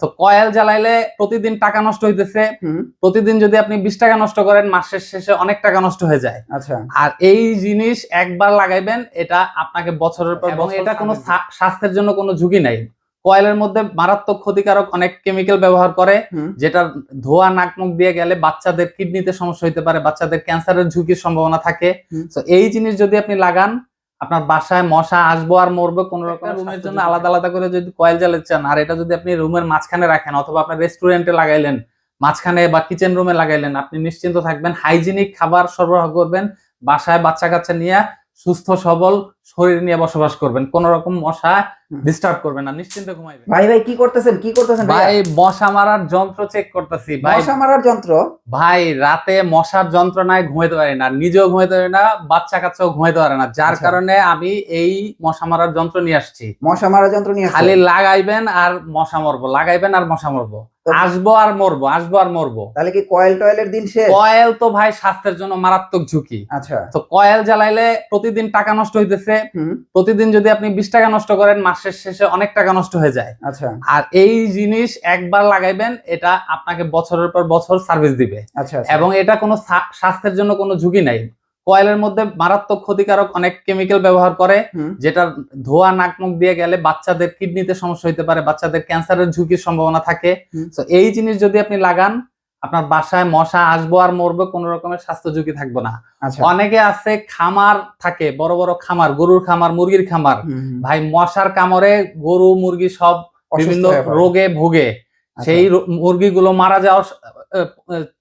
তো কয়েল জ্বালাইলে প্রতিদিন টাকা নষ্ট হইতেছে। প্রতিদিন যদি আপনি বিশ টাকা নষ্ট করেন মাসের শেষে অনেক টাকা নষ্ট হয়ে যায়। আচ্ছা। আর এই জিনিস একবার লাগাইবেন এটা আপনাকে বছরের পর এবং এটা কোনো স্বাস্থ্যের জন্য কোনো ঝুঁকি নাই। কয়েলের মধ্যে মারাত্মক ক্ষতিকারক অনেক কেমিক্যাল ব্যবহার করে যেটা ধোয়া নাক মুখ দিয়ে গেলে বাচ্চাদের কিডনিতে সমস্যা হইতে পারে বাচ্চাদের ক্যান্সারের ঝুঁকির সম্ভাবনা থাকে। তো এই জিনিস যদি আপনি লাগান আপনার বাসায় মশা আসব আর মরবে কোন রকম রুমের জন্য আলাদা আলাদা করে যদি কয়েল জ্বালাচ্ছেন চান আর এটা যদি আপনি রুমের মাঝখানে রাখেন অথবা আপনার রেস্টুরেন্টে লাগাইলেন মাঝখানে বা কিচেন রুমে লাগাইলেন আপনি নিশ্চিন্ত থাকবেন হাইজিনিক খাবার সরবরাহ করবেন বাসায় বাচ্চা কাচ্চা নিয়ে সুস্থ সবল শরীর নিয়ে বসবাস করবেন কোন রকম মশা। ডিস্টার্ব করবে না নিশ্চিন্তে ঘুমাইবেন ভাই ভাই কি করতেছেন? কি করতেছেন ভাই মশা মারার যন্ত্র চেক করতেছি। ভাই মশা মারার যন্ত্র? ভাই রাতে মশার যন্ত্রণায় ঘুমাইতে পারি না। নিজেও ঘুমাইতে পারি না বাচ্চা কাচ্চাও ঘুমাইতে পারে না। যার আচ্ছা। কারণে আমি এই মশা মারার যন্ত্র নিয়ে আসছি। মশা মারার যন্ত্র নিয়ে খালি লাগাইবেন আর মশা মরবো লাগাইবেন আর মশা মরবো। আসব আর মরবো আসব আর মরবো। তাহলে কি কয়েল টয়েলের দিন শেষ? কয়েল তো ভাই স্বাস্থ্যের জন্য মারাত্মক ঝুঁকি। আচ্ছা। তো কয়েল জ্বালাইলে প্রতিদিন টাকা নষ্ট হইতেছে। প্রতিদিন যদি আপনি বিশ টাকা নষ্ট করেন মাসের শেষে অনেক টাকা নষ্ট হয়ে যায়। আচ্ছা। আর এই জিনিস একবার লাগাইবেন এটা আপনাকে বছরের পর বছর সার্ভিস দিবে। আচ্ছা আচ্ছা। এবং এটা কোনো স্বাস্থ্যের জন্য কোনো ঝুঁকি নাই। কয়েলের মধ্যে মারাত্মক ক্ষতিকারক অনেক কেমিক্যাল ব্যবহার করে যেটা ধোয়া নাক মুখ দিয়ে গেলে বাচ্চাদের কিডনিতে সমস্যা হতে পারে বাচ্চাদের ক্যান্সারের ঝুঁকির সম্ভাবনা থাকে। তো এই জিনিস যদি আপনি লাগান আপনার বাসায় মশা আসব আর মরবো কোন রকমের স্বাস্থ্য ঝুঁকি থাকব না। আচ্ছা। অনেকে আছে খামার থাকে বড় বড় খামার গরুর খামার মুরগির খামার। ভাই মশার কামড়ে গরু মুরগি সব বিভিন্ন রোগে ভোগে। আচ্ছা। সেই মুরগিগুলো মারা যাওয়ার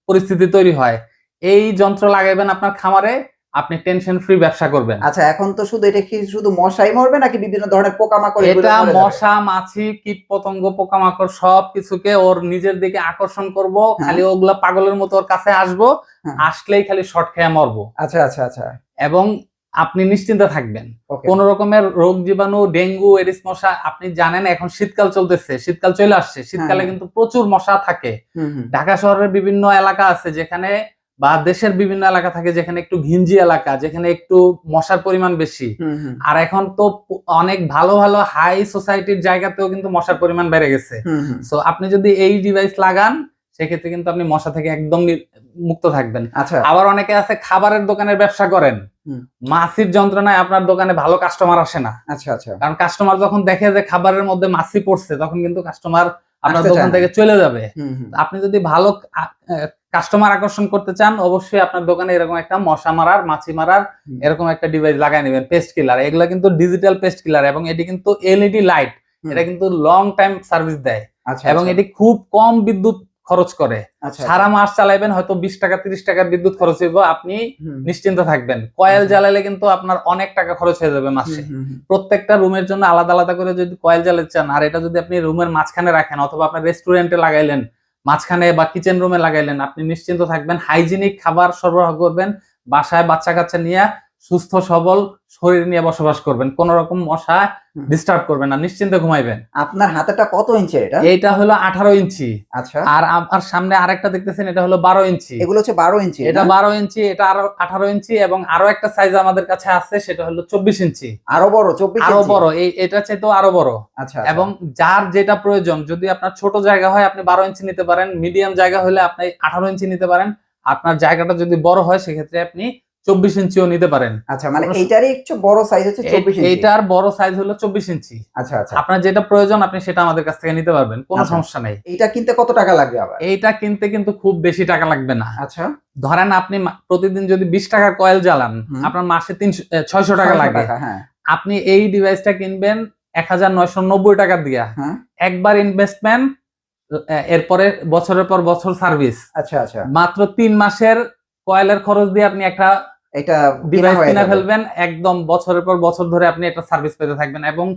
পরিস্থিতি তৈরি হয়। এই যন্ত্র লাগাইবেন আপনার খামারে আপনি টেনশন ফ্রি ব্যবসা করবেন আচ্ছা এখন তো শুধু এটা কি শুধু মশাই মরবে নাকি বিভিন্ন ধরনের পোকামাকড় এটা মশা মাছি কীট পতঙ্গ পোকামাকড় সব কিছুকে ওর নিজের দিকে আকর্ষণ করব হ্যাঁ। খালি ওগুলা পাগলের মতো ওর কাছে আসব হ্যাঁ। আসলেই খালি শর্ট খেয়ে মরবো আচ্ছা আচ্ছা আচ্ছা এবং আপনি নিশ্চিন্তে থাকবেন কোন রকমের রোগ জীবাণু ডেঙ্গু এরিস মশা আপনি জানেন এখন শীতকাল চলতেছে শীতকাল চলে আসছে শীতকালে হ্যাঁ। কিন্তু প্রচুর মশা থাকে। ঢাকা শহরের বিভিন্ন এলাকা আছে যেখানে বা দেশের বিভিন্ন এলাকা থাকে যেখানে একটু ঘিঞ্জি এলাকা যেখানে একটু মশার পরিমাণ বেশি। আর এখন তো অনেক ভালো ভালো হাই সোসাইটির জায়গাতেও কিন্তু মশার পরিমাণ বেড়ে গেছে। সো আপনি যদি এই ডিভাইস লাগান সেক্ষেত্রে কিন্তু আপনি মশা থেকে একদম মুক্ত থাকবেন। আচ্ছা। আবার অনেকে আছে খাবারের দোকানের ব্যবসা করেন। মাছির যন্ত্রণায় আপনার দোকানে ভালো কাস্টমার আসে না। আচ্ছা আচ্ছা। কারণ কাস্টমার যখন দেখে যে খাবারের মধ্যে মাছি পড়ছে তখন কিন্তু কাস্টমার আপনার দোকান থেকে চলে যাবে। আপনি যদি ভালো কাস্টমার আকর্ষণ করতে চান অবশ্যই আপনার দোকানে এরকম একটা মশা মারার মাছি মারার এরকম একটা ডিভাইস লাগাই নেবেন পেস্ট কিলার এগুলো কিন্তু ডিজিটাল পেস্ট কিলার এবং এটি কিন্তু এলইডি লাইট এটা কিন্তু লং টাইম সার্ভিস দেয়। আচ্ছা এবং আচ্ছা, এটি খুব কম বিদ্যুৎ খরচ করে। আচ্ছা সারা মাস চালাইবেন হয়তো বিশ টাকা তিরিশ টাকার বিদ্যুৎ খরচ হইব আপনি নিশ্চিন্ত থাকবেন। কয়েল। জ্বালালে কিন্তু আপনার অনেক টাকা খরচ হয়ে যাবে মাসে। প্রত্যেকটা রুমের জন্য আলাদা আলাদা করে যদি কয়েল জ্বালাতে চান আর এটা যদি আপনি রুমের মাঝখানে রাখেন অথবা আপনার রেস্টুরেন্টে লাগাইলেন মাঝখানে বা কিচেন রুমে লাগাইলেন। আপনি নিশ্চিন্ত থাকবেন হাইজিনিক খাবার সরবরাহ করবেন, বাসায় বাচ্চা কাচ্চা নিয়ে সুস্থ সবল শরীর নিয়ে বসবাস করবেন। কোন রকম মশা ডিস্টার্ব করবেন না নিশ্চিন্তে ঘুমাইবেন। আপনার হাতেটা কত ইঞ্চি এটা? এইটা হলো আঠারো ইঞ্চি। আচ্ছা। আর আমার সামনে আরেকটা দেখতেছেন এটা হলো বারো ইঞ্চি। এগুলো হচ্ছে বারো ইঞ্চি এটা? বারো ইঞ্চি এটা আরও আঠারো ইঞ্চি এবং আরও একটা সাইজ আমাদের কাছে আছে সেটা হলো চব্বিশ ইঞ্চি। আরও বড় চব্বিশ আরও বড় এই এটা চাইতেও আরও বড়। আচ্ছা। এবং যার যেটা প্রয়োজন যদি আপনার ছোট জায়গা হয় আপনি বারো ইঞ্চি নিতে পারেন মিডিয়াম জায়গা হলে আপনি আঠারো ইঞ্চি নিতে পারেন। আপনার জায়গাটা যদি বড় হয় সেক্ষেত্রে আপনি চব্বিশ ইঞ্চিও নিতে পারেন। আচ্ছা মানে এইটারই একটু বড় সাইজ হচ্ছে চব্বিশ ইঞ্চি। এইটার বড় সাইজ হলো চব্বিশ ইঞ্চি। আচ্ছা আচ্ছা। আপনার যেটা প্রয়োজন আপনি সেটা আমাদের কাছ থেকে নিতে পারবেন। কোনো আচ্ছা। সমস্যা নেই। এইটা কিনতে কত টাকা লাগবে আবার? এইটা কিনতে কিন্তু খুব বেশি টাকা লাগবে না। আচ্ছা। ধরেন আপনি প্রতিদিন যদি বিশ টাকার কয়েল জ্বালান আপনার মাসে তিনশো ছয়শো টাকা 600 লাগে। হ্যাঁ। আপনি এই ডিভাইসটা কিনবেন এক হাজার নয়শো নব্বই টাকা দিয়া। হ্যাঁ। একবার ইনভেস্টমেন্ট এরপরে বছরের পর বছর সার্ভিস আচ্ছা আচ্ছা। মাত্র তিন মাসের কয়েলের খরচ দিয়ে আপনি একটা এটা ডিভাইস কিনে ফেলবেন একদম বছরের পর বছর ধরে আপনি এটা সার্ভিস পেতে থাকবেন এবং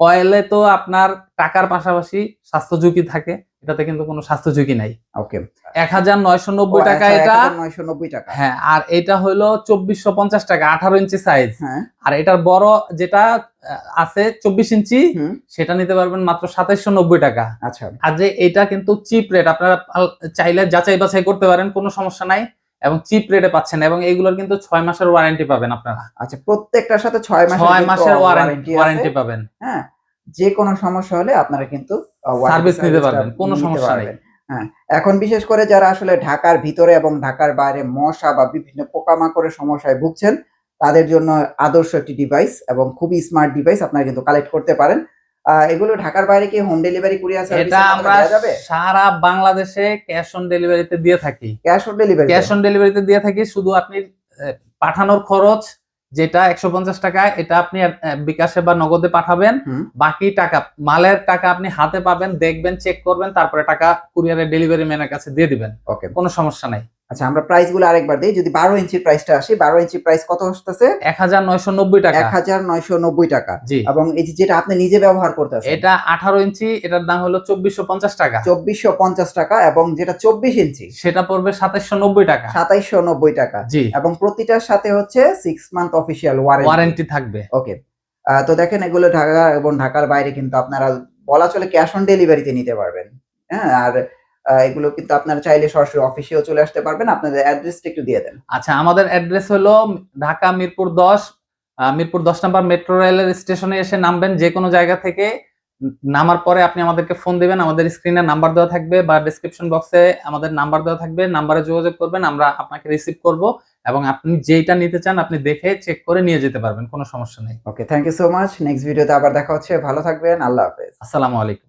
কয়েলে তো আপনার টাকার পাশাপাশি স্বাস্থ্য ঝুঁকি থাকে এটাতে কিন্তু কোনো স্বাস্থ্য ঝুঁকি নাই। ওকে। এক হাজার নয়শো নব্বই টাকা এটা 1990 টাকা। হ্যাঁ আর এটা হলো চব্বিশশো পঞ্চাশ টাকা আঠারো ইঞ্চি সাইজ হ্যাঁ। আর এটার বড় যেটা আছে চব্বিশ ইঞ্চি সেটা নিতে পারবেন মাত্র সাতাইশশো নব্বই টাকা। আচ্ছা। আর যে এটা কিন্তু চিপ রেট আপনারা চাইলে যাচাই বাছাই করতে পারেন কোনো সমস্যা নাই। এবং চিপ রেটে পাচ্ছেন এবং এইগুলোর কিন্তু ছয় মাসের ওয়ারেন্টি পাবেন আপনারা। আচ্ছা প্রত্যেকটার সাথে ছয় মাসের ছয় মাসের ওয়ারেন্টি ওয়ারেন্টি পাবেন। হ্যাঁ যে কোনো সমস্যা হলে আপনারা কিন্তু Service নিতে পারবেন, কোনো সমস্যা নেই। হ্যাঁ এখন বিশেষ করে যারা আসলে ঢাকার ভিতরে এবং ঢাকার বাইরে মশা বা বিভিন্ন পোকামাকড়ের সমস্যায় ভুগছেন তাদের জন্য আদর্শ একটি ডিভাইস এবং খুবই স্মার্ট ডিভাইস আপনারা কিন্তু কালেক্ট করতে পারেন। এগুলো ঢাকার বাইরে কি হোম ডেলিভারি কুরিয়ার সার্ভিস এটা আমরা সারা বাংলাদেশে ক্যাশ অন ডেলিভারিতে দিয়ে থাকি। Cash on delivery cash on ডেলিভারিতে দিয়ে থাকি শুধু আপনি পাঠানোর খরচ যেটা একশো পঞ্চাশ টাকা এটা আপনি বিকাশে বা নগদে পাঠাবেন। বাকি টাকা মালের টাকা আপনি হাতে পাবেন দেখবেন চেক করবেন তারপরে টাকা কুরিয়ারের ডেলিভারি ম্যানের কাছে দিয়ে দিবেন। ওকে কোনো সমস্যা নাই। আচ্ছা আমরা প্রাইসগুলো আরেকবার দিই। যদি বারো ইঞ্চির প্রাইসটা আসি বারো ইঞ্চি প্রাইস কত আসতেছে? এক হাজার নয়শো নব্বই টাকা। এক হাজার নয়শো নব্বই টাকা। জি। এবং এই যে যেটা আপনি নিজে ব্যবহার করতেছেন। এটা আঠারো ইঞ্চি এটার দাম হলো চব্বিশশো পঞ্চাশ টাকা। চব্বিশশো পঞ্চাশ টাকা এবং যেটা চব্বিশ ইঞ্চি সেটা পড়বে সাতাইশশো নব্বই টাকা। সাতাইশশো নব্বই টাকা। জি। এবং প্রতিটার সাথে হচ্ছে সিক্স মান্থ অফিসিয়াল ওয়ারেন্টি থাকবে। ওকে তো দেখেন এগুলো ঢাকা এবং ঢাকার বাইরে কিন্তু আপনারা বলা চলে ক্যাশ অন ডেলিভারিতে নিতে পারবেন। হ্যাঁ আর এগুলো কিন্তু আপনারা চাইলে সরাসরি অফিসেও চলে আসতে পারবেন। আপনাদের অ্যাড্রেসটা একটু দিয়ে দেন। আচ্ছা আমাদের অ্যাড্রেস হলো ঢাকা মিরপুর দশ মিরপুর দশ নম্বর মেট্রো রেলের স্টেশনে এসে নামবেন। যে কোনো জায়গা থেকে নামার পরে আপনি আমাদেরকে ফোন দিবেন। আমাদের স্ক্রিনে নাম্বার দেওয়া থাকবে বা ডিসক্রিপশন বক্সে আমাদের নাম্বার দেওয়া থাকবে। নাম্বারে যোগাযোগ করবেন আমরা আপনাকে রিসিভ করব এবং আপনি যেইটা নিতে চান আপনি দেখে চেক করে নিয়ে যেতে পারবেন কোনো সমস্যা নেই। Okay thank you so much next ভিডিওতে আবার দেখা হচ্ছে। ভালো থাকবেন। আল্লাহ হাফেজ। আসসালামু আলাইকুম।